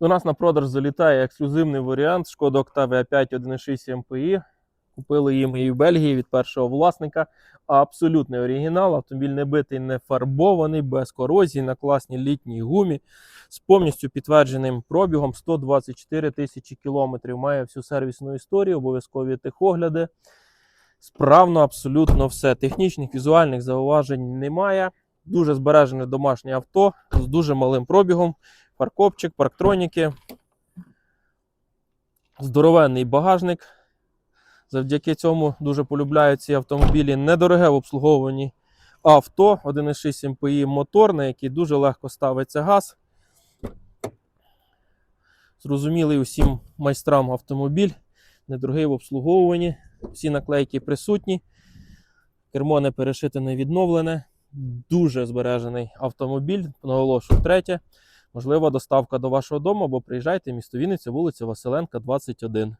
До нас на продаж залітає ексклюзивний варіант Шкода Octavia 5 1.6 MPI. Купили її в Бельгії від першого власника. Абсолютний оригінал. Автомобіль не битий, не фарбований, без корозії, на класній літній гумі з повністю підтвердженим пробігом 124 тисячі кілометрів. Має всю сервісну історію, обов'язкові техогляди. Справно абсолютно все. Технічних, візуальних зауважень немає. Дуже збережене домашнє авто з дуже малим пробігом. Паркопчик, парктроніки. Здоровенний багажник. Завдяки цьому дуже полюбляють ці автомобілі. Недороге в обслуговуванні авто. 1,6 MPI мотор, на який дуже легко ставиться газ. Зрозумілий усім майстрам автомобіль. Недорогий в обслуговуванні. Всі наклейки присутні. Кермо не перешите, не відновлене. Дуже збережений автомобіль. Наголошую третє. Можлива доставка до вашого дому або приїжджайте, місто Вінниця, вулиця Василенка, 21.